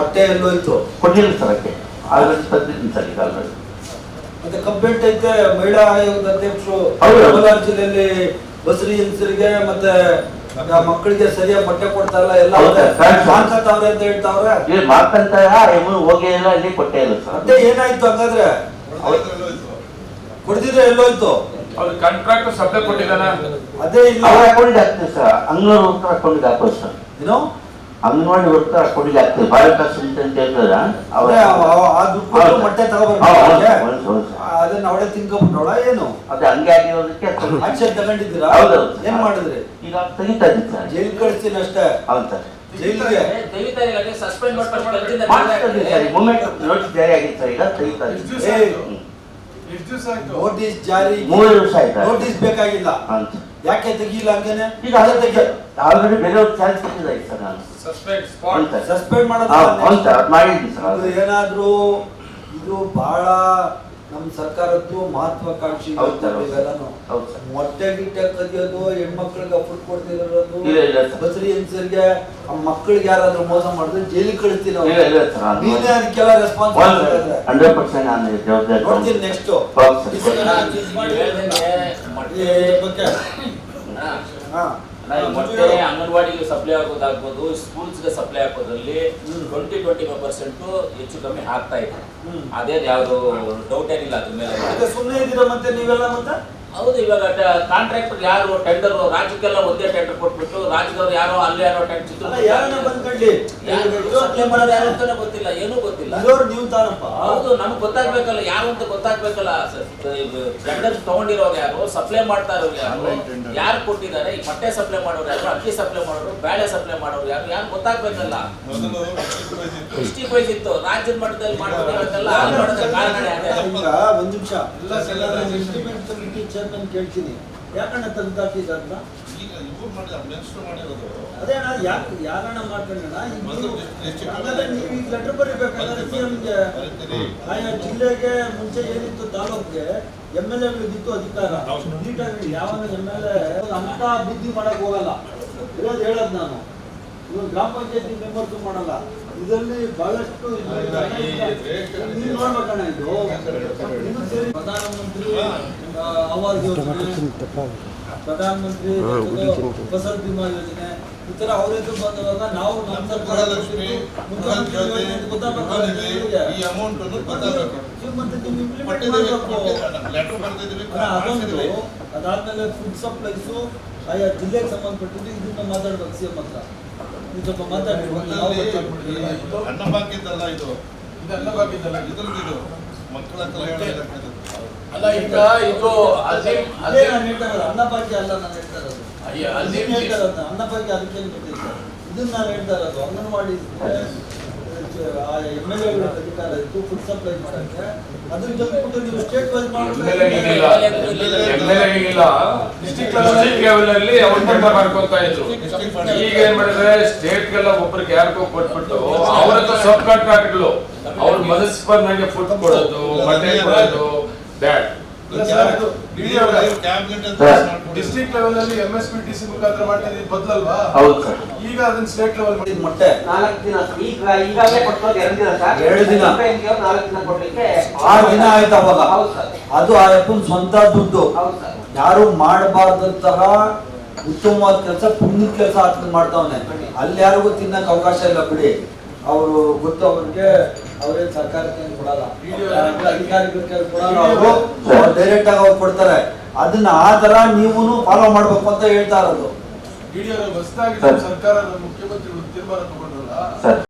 ಮೊಟ್ಟೆ ಎಲ್ಲೋಯ್ತು ಕೊಟ್ಟಿಲ್ಲ ಸರ್ ಅದಕ್ಕೆ. ಆಲ್ರೆಡಿ ತಂದಿದ್ದೀನಿ ಸರ್ ಈಗ ಆಲ್ರೆಡಿ. ಮತ್ತೆ ಕಂಪ್ಲೇಂಟ್ ಐತೆ ಮಹಿಳಾ ಆಯೋಗದ ಅಧ್ಯಕ್ಷರು. ಕೋಲಾರ ಜಿಲ್ಲೆಯಲ್ಲಿ ಬಸರಿ ಹೆಂಗಸರಿಗೆ ಮತ್ತೆ ಆ ಮಕ್ಕಳಿಗೆ ಸರಿಯಾಗಿ ಮೊಟ್ಟೆ ಕೊಡ್ತಾ ಇಲ್ಲ ಎಲ್ಲ ಮಾರ್ಕಂತಾವ್ರೆ. ಅಂತ ಹೇಳ್ತಾವ್ರೆ. ಮಾರ್ಕಂತ ಮಾತಂತ ಹೋಗೇ ಇಲ್ಲ ಇಲ್ಲಿ ಕೊಟ್ಟೆ ಇಲ್ಲ ಸರ್ ಅದೇ. ಏನಾಯ್ತು ಹಂಗಾದ್ರೆ? ಕೊಡ್ದಿದ್ರೆ ಎಲ್ಲೋಯ್ತು ಅವ್ರು ಕಾಂಟ್ರಾಕ್ಟ್ ಸಪ್ಲೈ ಕೊಟ್ಟಿದ್ದಾನೆ? ಅದೇ ಇಲ್ಲ. ಅಕೌಂಟಿಗೆ ಹಾಕ್ತೀವಿ ಸರ್. ಅಂಗ್ಳೂರು ಅಕೌಂಟಿಗೆ ಹಾಕೋದು ಸರ್. ಏನೋ? ಅಂಗನವಾಡಿ ಅಕೌಂಟಿಗೆ ಹಾಕ್ತೀವಿ ಭಾರತ ಅಂತ ಹೇಳ್ತಾರೆ ಅಂತ ತಗೋಬರ್ಬೇಕು ಅದನ್ನ ಅವಳೆ ತಿನ್ಕೊಂಡ್ಬಿಟ್ಟವಳ ಏನು? ಅದೇ ಹಂಗೆ ಆಗಿರೋದಕ್ಕೆ ಆಕ್ಷನ್ ತಗೊಂಡಿದ್ದೀರಾ. ಏನ್ ಮಾಡಿದ್ರಿ? ಈಗ ತೆಗಿತಾ ಇದ್ದೀನಿ ಸರ್. ಜೈಲ್ ಕಳಿಸ್ತೀನಿ ಅಷ್ಟೇ. ಹೌದು ಸರ್. ನೋಟಿಸ್ ಜಾರಿ ಆಗಿತ್ತು ಸರ್. ಈಗ ತೆಗಿತಾ ಇದ್ದೀನಿ. ದಿವಸ ನೋಟಿಸ್ ಜಾರಿ. ಮೂರು ವರ್ಷ ಆಯ್ತು. ನೋಟಿಸ್ ಬೇಕಾಗಿಲ್ಲ. ಹೌದು ಸರ್. ಯಾಕೆ ತೆಗಿಲ್ಲ ಹಂಗೇನೆ ಈಗ ಅದೇ ತೆಗಿ ಆಲ್ರೆಡಿ ಬೇರೆಯವ್ರ ಚಾನ್ಸ್ ಕೊಟ್ಟಿದ್ದಾಯ್ತು ಸರ್ ನಾನು. ಸಸ್ಪೆಕ್ಟ್ ಸ್ಪಾಟ್ ಸಸ್ಪೆಂಡ್ ಮಾಡೋದು ಅದು ಮಾಡಿದ್ದೀನಿ ಸರ್ ಅದು. ಏನಾದ್ರೂ ಇದು ಬಹಳ ನಮ್ಮ ಸರ್ಕಾರದ್ದು ಮಹತ್ವಾಕಾಂಕ್ಷಿ ಮೊಟ್ಟೆ ಗಿಟ್ಟೆ ಕದಿಯೋದು ಹೆಣ್ಮಕ್ಳಿಗೆ ಫುಡ್ ಕೊಡ್ತಿರೋದು ಆ ಮಕ್ಕಳಿಗೆ ಯಾರಾದ್ರೂ ಮೋಸ ಮಾಡಿದ್ರೆ ಜೈಲಿಗೆ ಇಲ್ಲ ಸರ್ ನೀನೇ ಅದಕ್ಕೆಲ್ಲ ರೆಸ್ಪಾನ್ಸ್ ಹಂಡ್ರೆಡ್ ಪರ್ಸೆಂಟ್ ನಾನು ಜವಾಬ್ದಾರಿ ನೋಡ್ತೀನಿ ನೆಕ್ಸ್ಟ್ ಬಗ್ಗೆ ಮೊಟ್ಟೆ ಅಂಗನವಾಡಿಗೆ ಸಪ್ಲೈ ಆಗೋದಾಗ್ಬೋದು ಸ್ಕೂಲ್ಸ್ಗೆ ಸಪ್ಲೈ ಹಾಕೋದ್ರಲ್ಲಿ ಹ್ಮ್. ಟ್ವೆಂಟಿ ಟ್ವೆಂಟಿ ಫೈವ್ ಪರ್ಸೆಂಟ್ ಹೆಚ್ಚು ಕಮ್ಮಿ ಆಗ್ತಾ ಇದೆ. ಅದೇ ಯಾವ್ದು ಡೌಟ್ ಏನಿಲ್ಲ ಅದ್ರ ಮೇಲೆ. ಮತ್ತೆ ಸುಮ್ಮನೆ ಇದ್ದೀರಾ ಮತ್ತೆ ನೀವೆಲ್ಲ ಮತ್ತೆ? ಹೌದು ಇವಾಗ ಕಾಂಟ್ರಾಕ್ಟರ್ ಯಾರು ಟೆಂಡರ್ ರಾಜ್ಯಕ್ಕೆಲ್ಲ ಒಂದೇ ಟೆಂಡರ್ ಕೊಟ್ಬಿಟ್ಟು ರಾಜ್ಯದವ್ರು ಯಾರೋ ಅಲ್ಲಿ ಯಾರೋ ಟೆಂಡರ್ ಅಲ್ಲ ಯಾರನ್ನ ಬಂದ್ಕೊಳ್ಳಿ ಯಾರು ಅಂತಾನೆ ಗೊತ್ತಿಲ್ಲ ಏನೂ ಗೊತ್ತಿಲ್ಲ ನೀವು ತಾನಪ್ಪ ಹೌದು ನಮ್ಗೆ ಗೊತ್ತಾಗ್ಬೇಕಲ್ಲ ಯಾರು ಅಂತ ಗೊತ್ತಾಗ್ಬೇಕಲ್ಲ ಟೆಂಡರ್ ತಗೊಂಡಿರೋರು ಯಾರು ಸಪ್ಲೈ ಮಾಡ್ತಾ ಇರೋರು ಯಾರು ಯಾರು ಕೊಟ್ಟಿದ್ದಾರೆ ಈ ಮೊಟ್ಟೆ ಸಪ್ಲೈ ಮಾಡೋರು ಯಾರು ಅಕ್ಕಿ ಸಪ್ಲೈ ಮಾಡೋರು ಬೇಳೆ ಸಪ್ಲೈ ಮಾಡೋರು ಯಾರು ಯಾರು ಗೊತ್ತಾಗ್ಬೇಕಲ್ಲ ಎಷ್ಟಿ ಪ್ರೈಸ್ ಇತ್ತು ರಾಜ್ಯದ ಮಟ್ಟದಲ್ಲಿ ಮಾಡೋದಕ್ಕೆಲ್ಲ ಅಲ್ಲಿ ಮಾಡೋದಕ್ಕೆ ಈಗ ಚೇರ್ಮನ್ ಕೇಳ್ತೀನಿ ಯಾಕಣ್ಣ ತೆಗ್ದು ಹಾಕಿದ್ರಲ್ಲ ಅದೇ ಅಣ್ಣ ಯಾಕೆ ಯಾರಣ್ಣ ಮಾಡ್ಕೊಂಡಣ್ಣ ಈಗ ನೀವು- ಈಗ ಲೆಟರ್ ಬರೀಬೇಕಾದ್ರೆ ಸಿಎಂಗೆ ಆಯಾ ಜಿಲ್ಲೆಗೆ ಮುಂಚೆ ಏನಿತ್ತು ತಾಲೂಕ್ಗೆ ಎಂ ಎಲ್ ಎಗಳಿಗಿತ್ತು ಅಧಿಕಾರ. ನೀಟಾಗಿ ಯಾವ ಎಂ ಎಲ್ ಎ ಅಂತ ಬುದ್ಧಿ ಮಾಡಕ್ ಹೋಗಲ್ಲ. ಇರೋದು ಹೇಳೋದು ನಾನು. ಇವಾಗ ಗ್ರಾಮ ಪಂಚಾಯತಿ ಮೆಂಬರ್ಸ್ ಮಾಡಲ್ಲ. ಇದರಲ್ಲಿ ಬಹಳಷ್ಟು ನೋಡ್ಬೇಕಣ್ಣ ಇದು. ಪ್ರಧಾನಮಂತ್ರಿ ಆವಾಸ್ ಯೋಜನೆ ಪ್ರಧಾನಮಂತ್ರಿ ಫಸಲ್ ಬಿಮಾ ಯೋಜನೆ. ಈ ತರ ಅವ್ರ ಹೆಸರು ಬಂದವಾಗ ನಾವು ನಮ್ಮ ಸರ್ಕಾರ. ಈ ಅಮೌಂಟ್ ಅದೊಂದು. ಅದಾದ್ಮೇಲೆ ಫುಡ್ ಸಪ್ಲೈಸ್ ಆಯಾ ಜಿಲ್ಲೆಗೆ ಸಂಬಂಧಪಟ್ಟಿದ್ದು ಇದನ್ನ ಮಾತಾಡ್ಬೇಕು ಸಿ ಎಂ ಹತ್ರ ನೀವು ಸ್ವಲ್ಪ ಮಾತಾಡಿ ಇದು? ಬಾಕಿದ್ದಲ್ಲ. ಇದ್ರದ್ದು ಇದು. ಮಕ್ಕಳ ಕಲ್ಯಾಣ ಇಲಾಖೆದು. ಅಲ್ಲ ಈಗ ಇದು ಅಜೀಮ್ ಅದೇ ಅಜೀಮ್ ನಾನು ಹೇಳ್ತಾ ಇರೋದು ಅನ್ನಭಾಗ್ಯ ಅಲ್ಲ ನಾನು ಹೇಳ್ತಾ ಇರೋದು. ಅಯ್ಯ, ಇದನ್ನ ಅಜೀಮ್ ಹೇಳ್ತಾ ಇರೋದು ಅನ್ನಭಾಗ್ಯ ಅದಕ್ಕೆ ಗೊತ್ತಿಲ್ಲ. ಇದನ್ನ ನಾನು ಹೇಳ್ತಾ ಇರೋದು ಅಂಗನವಾಡಿ ಎಂ ಎಲ್ ಎಗಳ ಅಧಿಕಾರ ಇತ್ತು ಫುಡ್ ಸಪ್ಲೈ ಮಾಡಕ್ಕೆ ಅದ್ರ ನೀವು ಸ್ಟೇಟ್ ವೈಸ್ ಡಿಸ್ಟ್ರಿಕ್ಟ್ ಲೆವೆಲ್ ಅಲ್ಲಿ ಮಾಡ್ಕೊಂತ ಇದ್ರು. ಈಗ ಏನ್ ಮಾಡಿದ್ರೆ ಒಬ್ರಿಗೆ ಯಾರಿಗೋ ಕೊಟ್ಬಿಟ್ಟು ಅವ್ರ ಸಬ್ ಕಾಂಟ್ರಾಕ್ಟ್ಗಳು ಅವ್ರ ಮನಸ್ಸು ಬಂದಂಗೆ ಫುಡ್ ಕೊಡೋದು ಕೊಡೋದು ಅಂತ ಡಿಸ್ಟ್ರಿಕ್ಟ್ ಲೆವೆಲ್ ಅಲ್ಲಿ M S P T C ಮುಖಾಂತರ ಮಾಡ್ತಿದ್ದು ಬದಲಲ್ವಾ? ಹೌದು ಸರ್ ಈಗ ಅದನ್ನ ಸ್ಟೇಟ್ ಲೆವೆಲ್ ಮಾಡಿ. ಮೊಟ್ಟೆ. ನಾಲ್ಕು ದಿನ. ಈಗ ಈಗಾಗಲೇ ಕೊಟ್ಟೋದು ಎರಡು ದಿನ ಸರ್ ಎರಡು ದಿನ. ನಾಲ್ಕು ದಿನ ಕೊಡ್ಲಿಕ್ಕೆ ಆರು ದಿನ ಆಯ್ತು ಅವಾಗ. ಹೌದು ಸರ್ ಅದು ಆ ಅಪ್ಪನ ಸ್ವಂತ ದುಡ್ಡು. ಯಾರು ಮಾಡಬಾರ್ದಂತಹ ಉತ್ತಮವಾದ ಕೆಲಸ ಪುಣ್ಯದ ಕೆಲಸ ಆತನ ಮಾಡ್ತಾವನೆ. ಅಲ್ಲಿ ಯಾರಿಗೂ ತಿನ್ನಕ್ ಅವಕಾಶ ಇಲ್ಲ ಬಿಡಿ. ಅವರು ಗೊತ್ತು ಅವ್ರಿಗೆ ಅವ್ರೇನ್ ಸರ್ಕಾರಕ್ಕೆ ಏನ್ ಕೊಡಲ್ಲ. ಅಧಿಕಾರಿಗಳಿಗೆ ಕೊಡಲ್ಲ ಅವರು. ಡೈರೆಕ್ಟ್ ಆಗಿ. ಅವ್ರು ಕೊಡ್ತಾರೆ. ಅದನ್ನ ಆ ತರ ನೀವು ಫಾಲೋ ಮಾಡ್ಬೇಕು ಅಂತ ಹೇಳ್ತಾ ಇರೋದು. ಸರ್ಕಾರ ಮುಖ್ಯಮಂತ್ರಿಗಳು ತೀರ್ಮಾನ ತಗೊಂಡ್ರಲ್ಲ ಸರ್.